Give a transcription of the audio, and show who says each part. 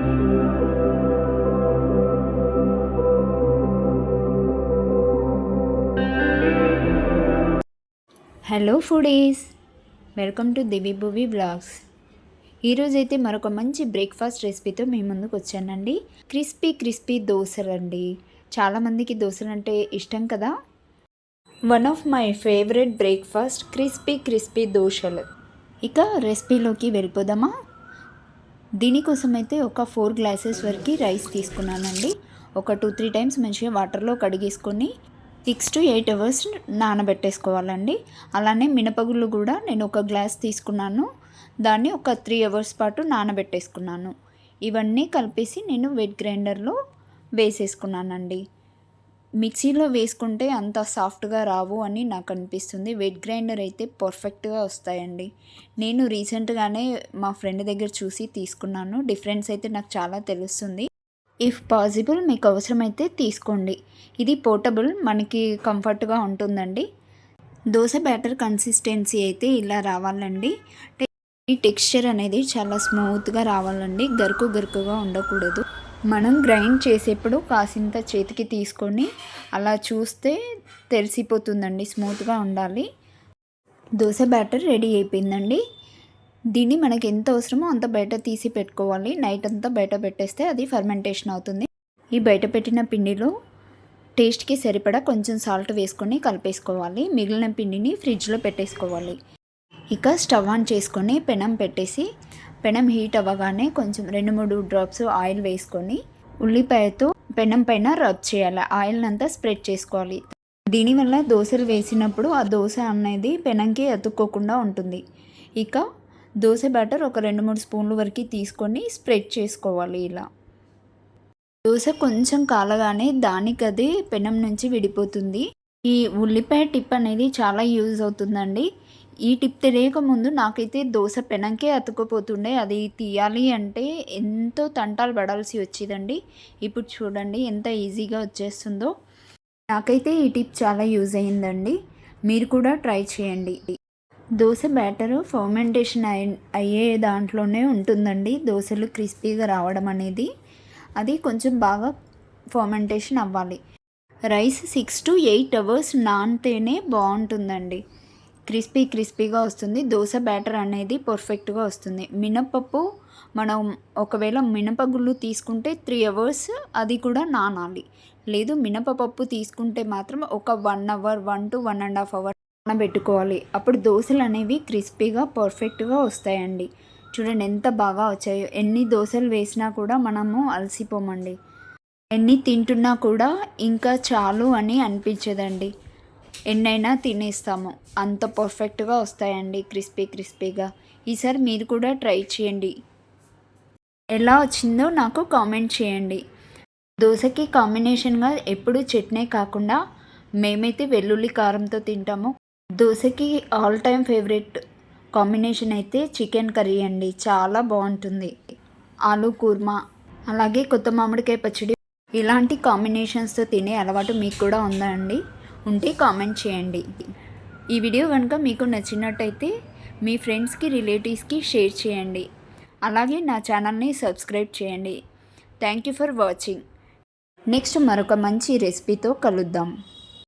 Speaker 1: Hello foodies welcome to Divi Bhuvi blogs ఈరోజైతే మరొక మంచి బ్రేక్ఫాస్ట్ రెసిపీతో మీ ముందుకు వచ్చానండి. క్రిస్పీ క్రిస్పీ దోశలు అండి చాలామందికి దోశలు అంటే ఇష్టం కదా? One of my favourite breakfast crispy crispy దోశలు. ఇక రెసిపీలోకి వెళ్ళిపోదామా? దీనికోసం అయితే ఒక ఫోర్ గ్లాసెస్ వరకు రైస్ తీసుకున్నానండి. ఒక టూ త్రీ టైమ్స్ మంచిగా వాటర్లో కడిగేసుకొని సిక్స్ టు ఎయిట్ అవర్స్ నానబెట్టేసుకోవాలండి. అలానే మినపగుళ్ళు కూడా నేను ఒక గ్లాస్ తీసుకున్నాను. దాన్ని ఒక త్రీ అవర్స్ పాటు నానబెట్టేసుకున్నాను. ఇవన్నీ కలిపేసి నేను వెట్ గ్రైండర్లో వేసేసుకున్నానండి. మిక్సీలో వేసుకుంటే అంత సాఫ్ట్గా రావు అని నాకు అనిపిస్తుంది వెట్ గ్రైండర్ అయితే పర్ఫెక్ట్గా వస్తాయండి. నేను రీసెంట్గానే మా ఫ్రెండ్ దగ్గర చూసి తీసుకున్నాను. డిఫరెన్స్ అయితే నాకు చాలా తెలుస్తుంది. ఇఫ్ పాసిబుల్ మీకు అవసరమైతే తీసుకోండి. ఇది పోర్టబుల్ మనకి కంఫర్ట్గా ఉంటుందండి. దోశ బ్యాటర్ కన్సిస్టెన్సీ అయితే ఇలా రావాలండి. ఈ టెక్స్చర్ అనేది చాలా స్మూత్గా రావాలండి. గరుకు గరుకుగా ఉండకూడదు. మనం గ్రైండ్ చేసేప్పుడు కాసింత చేతికి తీసుకొని అలా చూస్తే తెరిసిపోతుందండి స్మూత్గా ఉండాలి. దోశ బ్యాటర్ రెడీ అయిపోయిందండి. దీన్ని మనకి ఎంత అవసరమో అంత బయట తీసి పెట్టుకోవాలి. నైట్ అంతా బయట పెట్టేస్తే అది ఫర్మెంటేషన్ అవుతుంది. ఈ బయట పెట్టిన పిండిలో టేస్ట్కి సరిపడా కొంచెం సాల్ట్ వేసుకొని కలిపేసుకోవాలి. మిగిలిన పిండిని ఫ్రిడ్జ్లో పెట్టేసుకోవాలి. ఇక స్టవ్ ఆన్ చేసుకొని పెనం పెట్టేసి పెనం హీట్ అవ్వగానే కొంచెం రెండు మూడు డ్రాప్స్ ఆయిల్ వేసుకొని ఉల్లిపాయతో పెనం పైన రబ్ చేయాలి. ఆయిల్ అంతా స్ప్రెడ్ చేసుకోవాలి. దీనివల్ల దోశలు వేసినప్పుడు ఆ దోశ అనేది పెనంకి అతుక్కోకుండా ఉంటుంది. ఇక దోశ బ్యాటర్ ఒక రెండు మూడు స్పూన్ల వరకు తీసుకొని స్ప్రెడ్ చేసుకోవాలి ఇలా. దోశ కొంచెం కాలగానే దానికది పెనం నుంచి విడిపోతుంది. ఈ ఉల్లిపాయ టిప్ అనేది చాలా యూజ్ అవుతుందండి. ఈ టిప్ తెలియకముందు నాకైతే దోశ పెనంకే అతుక్కుపోతుండే. అది తీయాలి అంటే ఎంతో తంటాలు పడాల్సి వచ్చేదండి. ఇప్పుడు చూడండి ఎంత ఈజీగా వచ్చేస్తుందో. నాకైతే ఈ టిప్ చాలా యూజ్ అయిందండి. మీరు కూడా ట్రై చేయండి. దోశ బ్యాటరు ఫర్మెంటేషన్ అయ్యే దాంట్లోనే ఉంటుందండి. దోశలు క్రిస్పీగా రావడం అనేది. అది కొంచెం బాగా ఫర్మెంటేషన్ అవ్వాలి. Rice six to eight hours నానితేనే బాగుంటుందండి. క్రిస్పీ క్రిస్పీగా వస్తుంది. దోశ బ్యాటర్ అనేది పర్ఫెక్ట్గా వస్తుంది. మినపప్పు మనం ఒకవేళ మినపగుళ్ళు తీసుకుంటే త్రీ అవర్స్ అది కూడా నానాలి. లేదు మినపప్పు తీసుకుంటే మాత్రం ఒక one hour one to one and half hour పెట్టుకోవాలి అప్పుడు దోశలు అనేవి క్రిస్పీగా పర్ఫెక్ట్గా వస్తాయండి. చూడండి ఎంత బాగా వచ్చాయో. ఎన్ని దోశలు వేసినా కూడా మనము అలసిపోమండి. ఎన్ని తింటున్నా కూడా ఇంకా చాలు అని అనిపించదండి. ఎన్నైనా తినేస్తాము. అంత పర్ఫెక్ట్గా వస్తాయండి క్రిస్పీ క్రిస్పీగా. ఈసారి మీరు కూడా ట్రై చేయండి. ఎలా వచ్చిందో నాకు కామెంట్ చేయండి. దోశకి కాంబినేషన్గా ఎప్పుడు చట్నీ కాకుండా మేమైతే వెల్లుల్లి కారంతో తింటాము. దోశకి ఆల్ టైమ్ ఫేవరెట్ కాంబినేషన్ అయితే చికెన్ కర్రీ అండి. చాలా బాగుంటుంది. ఆలు కూర్మా అలాగే కొత్త మామిడికాయ పచ్చడి. ఇలాంటి కాంబినేషన్స్తో తినే అలవాటు మీకు కూడా ఉందా అండి? ఉంటే కామెంట్ చేయండి. ఈ వీడియో కనుక మీకు నచ్చినట్టయితే మీ ఫ్రెండ్స్కి రిలేటివ్స్కి షేర్ చేయండి. అలాగే నా ఛానల్ని సబ్స్క్రైబ్ చేయండి. Thank you for watching. Next మరొక మంచి రెసిపీతో కలుద్దాం.